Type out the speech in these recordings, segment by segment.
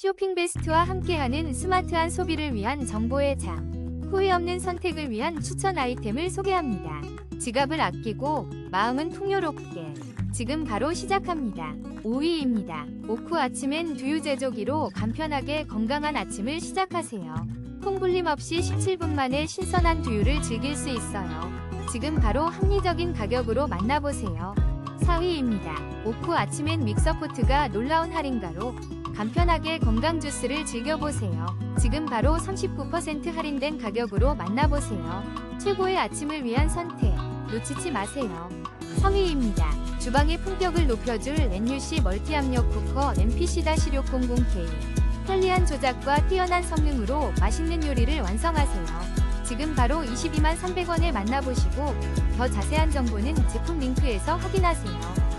쇼핑 베스트와 함께하는 스마트한 소비를 위한 정보의 장. 후회 없는 선택을 위한 추천 아이템을 소개합니다. 지갑을 아끼고 마음은 풍요롭게. 지금 바로 시작합니다. 5위입니다. 오쿠 아침엔 두유 제조기로 간편하게 건강한 아침을 시작하세요. 콩불림 없이 17분 만에 신선한 두유를 즐길 수 있어요. 지금 바로 합리적인 가격으로 만나보세요. 4위입니다. 오쿠 아침엔 믹서포트가 놀라운 할인가로 간편하게 건강 주스를 즐겨보세요. 지금 바로 39% 할인된 가격으로 만나보세요. 최고의 아침을 위한 선택. 놓치지 마세요. 3위입니다. 주방의 품격을 높여줄 NUC 멀티압력 쿠커 MPC-600K. 편리한 조작과 뛰어난 성능으로 맛있는 요리를 완성하세요. 지금 바로 22만 300원에 만나보시고 더 자세한 정보는 제품 링크에서 확인하세요.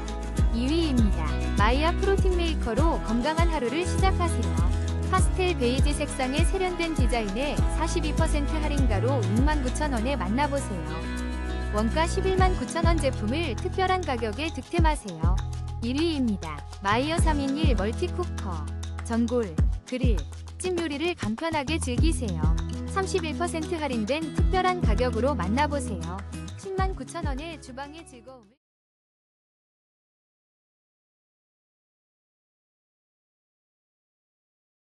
2위입니다. 마이아 프로틴 메이커로 건강한 하루를 시작하세요. 파스텔 베이지 색상의 세련된 디자인에 42% 할인가로 69,000원에 만나보세요. 원가 11만 9천원 제품을 특별한 가격에 득템하세요. 1위입니다. 마이어 3인일 멀티쿠커, 전골, 그릴, 찜 요리를 간편하게 즐기세요. 31% 할인된 특별한 가격으로 만나보세요. 10만 9천원의 주방의 즐거움을